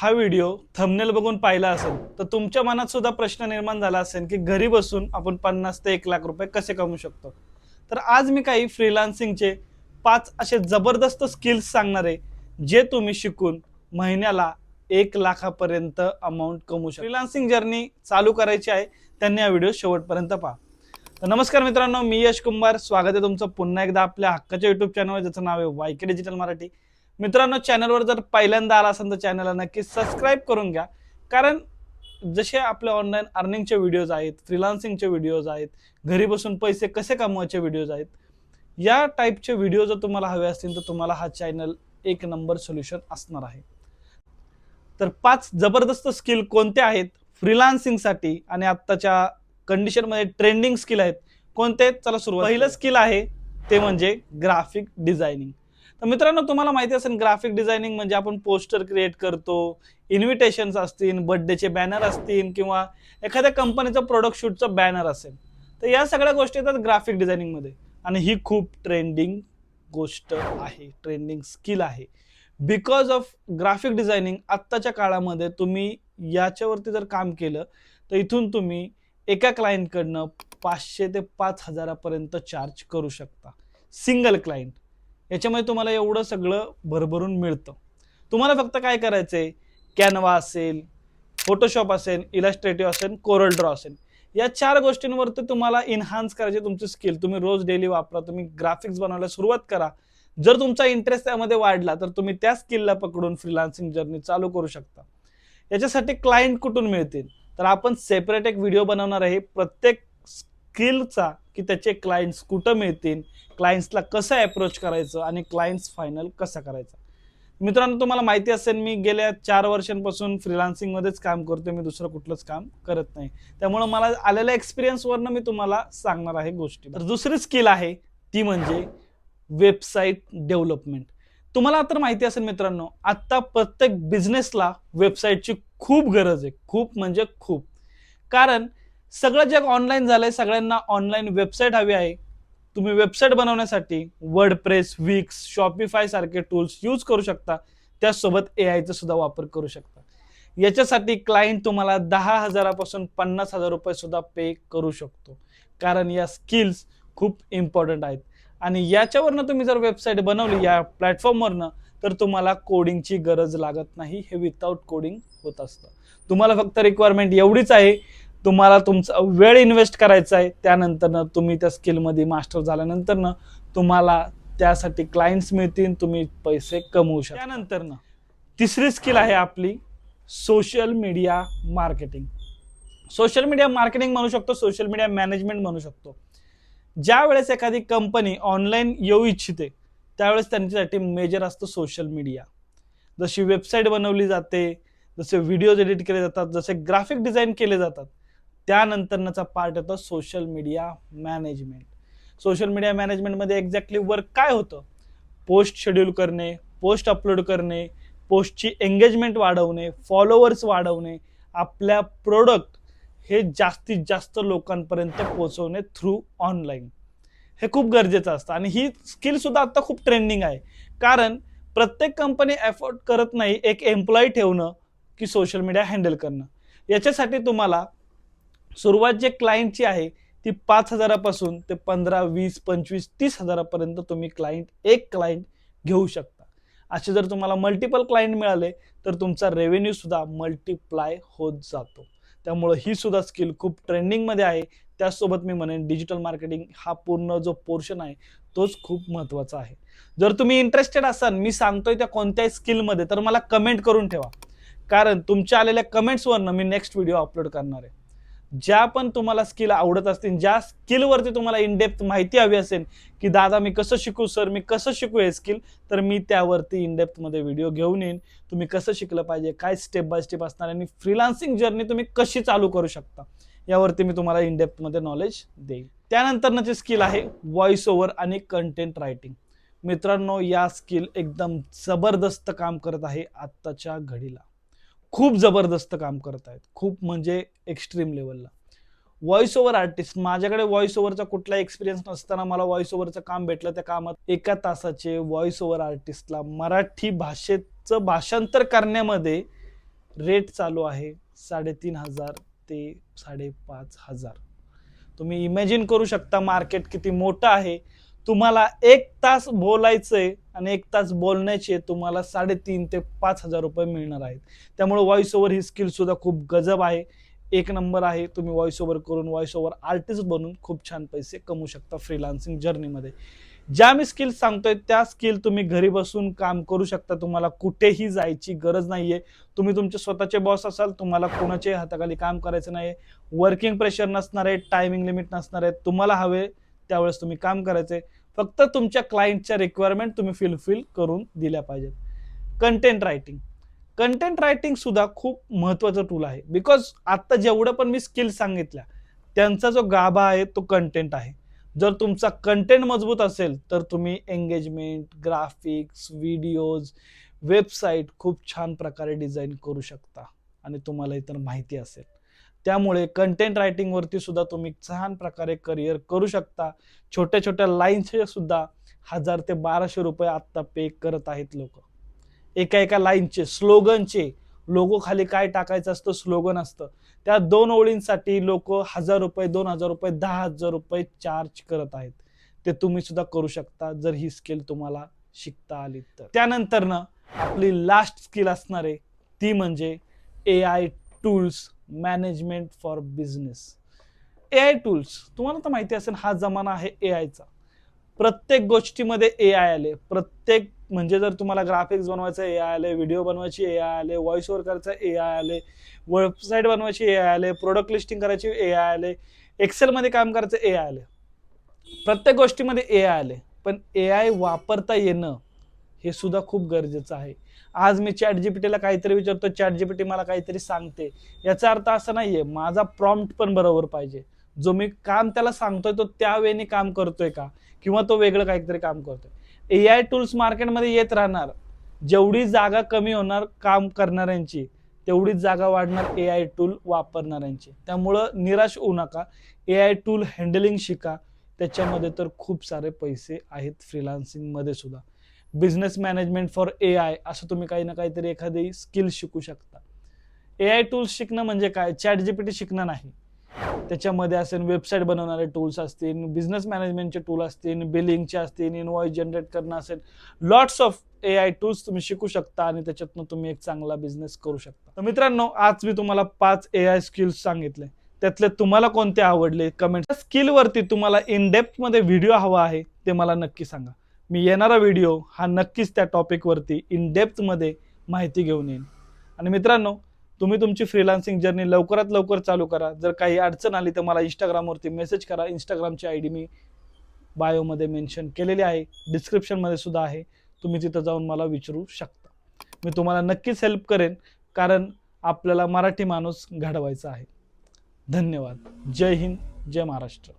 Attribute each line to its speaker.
Speaker 1: हा video thumbnail बघून पाहिला असेल तर तुमच्या मनात सुद्धा प्रश्न निर्माण झाला असेल की घरी बसून आपण पन्नास ते एक लाख रुपये कसे कमवू शकतो? तर आज मी काही फ्रीलान्सिंगचे पाच असे जबरदस्त स्किल्स सांगणार आहे जे तुम्ही शिकून महिन्याला एक लाखापर्यंत अमाऊंट कमवू शकता. फ्रीलान्सिंग जर्नी चालू करायची आहे त्यांनी हा व्हिडिओ शेवटपर्यंत पहा. तर नमस्कार मित्रांनो मी यश कुंभार. स्वागत आहे तुमचं पुन्हा एकदा आपल्या हक्काच्या युट्यूब चॅनलवर ज्याचं नाव आहे वायके डिजिटल मराठी. मित्रांनो चॅनलवर जर पहिल्यांदा आला असेल तर चॅनलला नक्की सबस्क्राईब करून घ्या. कारण जसे आपले ऑनलाईन अर्निंगचे व्हिडिओज आहेत फ्रीलान्सिंगचे व्हिडिओज आहेत घरी बसून पैसे कसे कमवायचे व्हिडिओज आहेत या टाईपचे व्हिडिओ जर तुम्हाला हवे असतील तर तुम्हाला हा चॅनल एक नंबर सोल्युशन असणार आहे. तर पाच जबरदस्त स्किल कोणते आहेत फ्रीलान्सिंगसाठी आणि आत्ताच्या कंडिशनमध्ये ट्रेंडिंग स्किल आहेत कोणते? आहेत? चला सुरुवात. पहिलं स्किल आहे ते म्हणजे ग्राफिक डिझायनिंग तर मित्रांनो तुम्हाला माहिती असेल ग्राफिक डिझायनिंग म्हणजे आपण पोस्टर क्रिएट करतो इन्व्हिटेशन्स असतील बर्थडेचे बॅनर असतील किंवा एखाद्या कंपनीचं प्रोडक्ट शूटचं बॅनर असेल. तर या सगळ्या गोष्टी येतात ग्राफिक डिझायनिंगमध्ये आणि ही खूप ट्रेंडिंग गोष्ट आहे ट्रेंडिंग स्किल आहे. बिकॉज ऑफ ग्राफिक डिझायनिंग आत्ताच्या काळामध्ये तुम्ही याच्यावरती जर काम केलं तर इथून तुम्ही एका क्लायंटकडनं पाचशे ते पाच हजारापर्यंत चार्ज करू शकता. सिंगल क्लायंट याच्यामध्ये तुम्हाला एवढं सगळं भरभरून मिळतं. तुम्हाला फक्त काय करायचं आहे कॅनवा असेल फोटोशॉप असेल इलस्ट्रेटिव्ह असेल कोरल ड्रॉ असेल. या चार गोष्टींवरती तुम्हाला इन्हान्स करायचे तुमची स्किल तुम्ही रोज डेली वापरा तुम्ही ग्राफिक्स बनवायला सुरुवात करा. जर तुमचा इंटरेस्ट त्यामध्ये वाढला तर तुम्ही त्या स्किलला पकडून फ्रीलान्सिंग जर्नी चालू करू शकता. याच्यासाठी क्लायंट कुठून मिळतील? तर आपण सेपरेट एक व्हिडिओ बनवणार आहे. प्रत्येक स्किलचा की त्याचे क्लायंट्स कुठं मिळतील क्लायंट्सला कसं अप्रोच करायचं आणि क्लायंट्स फायनल कसा करायचा. मित्रांनो तुम्हाला माहिती असेल मी गेल्या चार वर्षांपासून फ्रीलान्सिंगमध्येच काम करतो मी दुसरं कुठलंच काम करत नाही. त्यामुळं मला आलेल्या एक्सपिरियन्सवरनं मी तुम्हाला सांगणार आहे गोष्टी. तर दुसरी स्किल आहे ती म्हणजे वेबसाईट डेव्हलपमेंट तुम्हाला तर माहिती असेल मित्रांनो आत्ता प्रत्येक बिझनेसला वेबसाईटची खूप गरज आहे. खूप म्हणजे खूप. कारण सगळं जग ऑनलाईन झालंय सगळ्यांना ऑनलाईन वेबसाईट हवी आहे. तुम्ही वेबसाईट बनवण्यासाठी वर्ड प्रेस विक्स शॉपिफाय सारखे टूल्स यूज करू शकता. त्याचसोबत ए आयचा सुद्धा वापर करू शकता. याच्यासाठी क्लायंट तुम्हाला दहा हजारापासून पन्नास हजार रुपये सुद्धा पे करू शकतो. कारण या स्किल्स खूप इम्पॉर्टंट आहेत. आणि याच्यावरनं तुम्ही जर वेबसाईट बनवली या प्लॅटफॉर्मवरनं तर तुम्हाला कोडिंगची गरज लागत नाही. हे विदाऊट कोडिंग होत असतं. तुम्हाला फक्त रिक्वायरमेंट एवढीच आहे तुम्हाला तुमचा वेळ इन्व्हेस्ट करायचा आहे त्यानंतरनं तुम्ही त्या स्किलमध्ये मास्टर झाल्यानंतरनं तुम्हाला त्यासाठी क्लायंट्स मिळतील तुम्ही पैसे कमवू शकता. त्यानंतरनं तिसरी स्किल आहे आपली social media marketing social media marketing म्हणू शकतो सोशल मीडिया मॅनेजमेंट म्हणू शकतो. ज्या वेळेस एखादी कंपनी ऑनलाईन येऊ इच्छिते त्यावेळेस त्यांच्यासाठी मेजर असतं सोशल मीडिया जशी वेबसाईट बनवली जाते जसे व्हिडिओज एडिट केले जातात जसे ग्राफिक डिझाईन केले जातात त्यानंतरचा पार्ट येतो social media management social media मॅनेजमेंटमध्ये exactly work काय होतं? पोस्ट शेड्यूल करणे पोस्ट अपलोड करणे पोस्टची एंगेजमेंट वाढवणे फॉलोअर्स वाढवणे आपल्या प्रोडक्ट हे जास्तीत जास्त लोकांपर्यंत पोहोचवणे थ्रू ऑनलाईन हे खूप गरजेचं असतं आणि ही स्किलसुद्धा आत्ता आता खूप ट्रेंडिंग आहे. कारण प्रत्येक कंपनी एफोर्ड करत नाही एक एम्प्लॉई ठेवणं की सोशल मीडिया हँडल करणं. याच्यासाठी तुम्हाला सुरुवात जे क्लायंटची आहे ती पाच हजारापासून ते पंधरा वीस पंचवीस तीस हजारापर्यंत तुम्ही क्लायंट एक क्लायंट घेऊ शकता. असे जर तुम्हाला मल्टिपल क्लायंट मिळाले तर तुमचा रेव्हेन्यू सुद्धा मल्टिप्लाय होत जातो. त्यामुळं ही सुद्धा स्किल खूप ट्रेंडिंगमध्ये आहे. त्याचसोबत मी म्हणेन डिजिटल मार्केटिंग हा पूर्ण जो पोर्शन आहे तोच खूप महत्त्वाचा आहे. जर तुम्ही इंटरेस्टेड असाल मी सांगतोय त्या कोणत्याही स्किलमध्ये तर मला कमेंट करून ठेवा. कारण तुमच्या आलेल्या कमेंट्सवरनं मी नेक्स्ट व्हिडिओ अपलोड करणार आहे. ज्या पण तुम्हाला स्किल आवडत असतील ज्या स्किलवरती तुम्हाला इनडेप्थ माहिती हवी असेल की दादा मी कसं शिकू सर मी कसं शिकू हे स्किल तर मी त्यावरती इनडेप्थमध्ये व्हिडिओ घेऊन येईन. तुम्ही कसं शिकलं पाहिजे काय स्टेप बाय स्टेप असणार आणि फ्रीलान्सिंग जर्नी तुम्ही कशी चालू करू शकता यावरती मी तुम्हाला इनडेप्थमध्ये नॉलेज देईन. त्यानंतरची स्किल आहे व्हॉइस ओव्हर आणि कंटेंट रायटिंग मित्रांनो या स्किल एकदम जबरदस्त काम करत आहे आत्ताच्या घडीला. खूप जबरदस्त काम करत आहेत खूप म्हणजे एक्स्ट्रीम लेवलला व्हॉइस ओव्हर आर्टिस्ट माझ्याकडे व्हॉइस ओव्हरचा कुठला एक्सपिरियन्स नसताना मला व्हॉइस ओव्हरचं काम भेटलं त्या कामात एका तासाचे व्हॉइस ओव्हर आर्टिस्टला मराठी भाषेचं भाषांतर करण्यामध्ये रेट चालू आहे साडेतीन हजार ते साडेपाच हजार. तुम्ही इमॅजिन करू शकता मार्केट किती मोठं आहे. तुम्हाला एक तास बोलायचंय आणि एक तास बोलण्याचे तुम्हाला साडेतीन ते पाच हजार रुपये मिळणार आहेत. त्यामुळे व्हॉइस ओव्हर ही स्किल सुद्धा खूप गजब आहे. एक नंबर आहे तुम्ही व्हॉइस ओव्हर करून व्हॉइस ओव्हर आर्टिस्ट बनून खूप छान पैसे कमवू शकता फ्रीलान्सिंग जर्नीमध्ये ज्या मी स्किल सांगतोय त्या स्किल तुम्ही घरी बसून काम करू शकता. तुम्हाला कुठेही जायची गरज नाहीये. तुम्ही तुमचे स्वतःचे बॉस असाल तुम्हाला कोणाच्याही हाताखाली काम करायचं नाही वर्किंग प्रेशर नसणार आहे टायमिंग लिमिट नसणार आहे. तुम्हाला हवे त्यावेळेस तुम्ही काम करायचे. फक्त तुमच्या क्लायंटच्या रिक्वायरमेंट तुम्ही फिलफिल करून दिल्या पाहिजेत. कंटेंट रायटिंग कंटेंट रायटिंग सुद्धा खूप महत्वाचं टूल आहे. बिकॉज आत्ता जेवढं पण मी स्किल सांगितल्या त्यांचा जो गाभा आहे तो कंटेंट आहे. जर तुमचा कंटेंट मजबूत असेल तर तुम्ही एंगेजमेंट ग्राफिक्स व्हिडिओज वेबसाईट खूप छान प्रकारे डिझाईन करू शकता. आणि तुम्हाला इतर माहिती असेल. त्यामुळे कंटेंट रायटिंगवरती सुद्धा तुम्ही छान प्रकारे करिअर करू शकता. छोट्या छोट्या लाईन्सचे सुद्धा हजार ते बाराशे रुपये आत्ता पे करत आहेत लोक. एका एका लाईनचे स्लोगनचे लोगो खाली काय टाकायचं असतं? स्लोगन असतं. त्या दोन ओळींसाठी लोक हजार रुपये दोन हजार रुपये दहा हजार रुपये चार्ज करत आहेत. ते तुम्ही सुद्धा करू शकता जर ही स्किल तुम्हाला शिकता आली तर. त्यानंतर ना आपली लास्ट स्किल असणार आहे ती म्हणजे A I tools management for business A I tools तुम्हाला तर माहिती असेल हा जमाना आहे ए आयचा प्रत्येक गोष्टीमध्ये ए आय आले प्रत्येक म्हणजे जर तुम्हाला ग्राफिक्स बनवायचं ए आय आले व्हिडिओ बनवायची ए आय आले व्हॉइस ओवर करायचं ए आय आले वेबसाईट बनवायची ए आय आले प्रोडक्ट लिस्टिंग करायची ए आय आले एक्सेलमध्ये काम करायचं ए आय आले प्रत्येक गोष्टीमध्ये ए आय आले पण ए आय वापरता येणं हे सुद्धा खूप गरजेचं आहे. आज मी चॅट जीपीटीला काहीतरी विचारतो चॅट जीपीटी मला काहीतरी सांगते. याचा अर्थ असा नाहीये माझा प्रॉम्प्ट पण बरोबर पाहिजे. जो मी काम त्याला सांगतोय तो त्या वेळेने काम करतोय का? किंवा तो वेगळं काहीतरी काम करतोय. ए आय टूल्स मार्केटमध्ये येत राहणार. जेवढी जागा कमी होणार काम करणाऱ्यांची तेवढीच जागा वाढणार ए आय टूल वापरणाऱ्यांची. त्यामुळं निराश होऊ नका. ए आय टूल हँडलिंग शिका. त्याच्यामध्ये तर खूप सारे पैसे आहेत फ्रीलान्सिंगमध्ये सुद्धा. Business management for A I असं तुम्ही काही ना काहीतरी एखादी स्किल शिकू शकता. ए आय टूल्स शिकणं म्हणजे काय? चॅट जीपीटी शिकणं नाही. त्याच्यामध्ये असेल वेबसाईट बनवणारे टूल्स असतील बिझनेस मॅनेजमेंटचे टूल असतील बिलिंगचे असतील इनवॉइस जनरेट करणं असेल lots of A I tools तुम्ही शिकू शकता आणि त्याच्यातनं तुम्ही एक चांगला बिझनेस करू शकता. तर मित्रांनो आज मी तुम्हाला पाच ए आय स्किल्स सांगितले. त्यातले तुम्हाला कोणते आवडले? कमेंट स्किलवरती तुम्हाला इन डेप्थमध्ये व्हिडिओ हवा आहे ते मला नक्की सांगा. मी येणारा व्हिडिओ हा नक्कीच त्या टॉपिकवरती इन डेप्थमध्ये माहिती घेऊन येईन. आणि मित्रांनो तुम्ही तुमची फ्रीलान्सिंग जर्नी लवकरात लवकर चालू करा. जर काही अडचण आली तर मला इंस्टाग्रामवरती मेसेज करा. इंस्टाग्रामची आय डी मी बायोमध्ये मेन्शन केलेली आहे. डिस्क्रिप्शनमध्ये सुद्धा आहे. तुम्ही तिथं जाऊन मला विचारू शकता. मी तुम्हाला नक्कीच हेल्प करेन कारण आपल्याला मराठी माणूस घडवायचा आहे. धन्यवाद. जय हिंद जय महाराष्ट्र.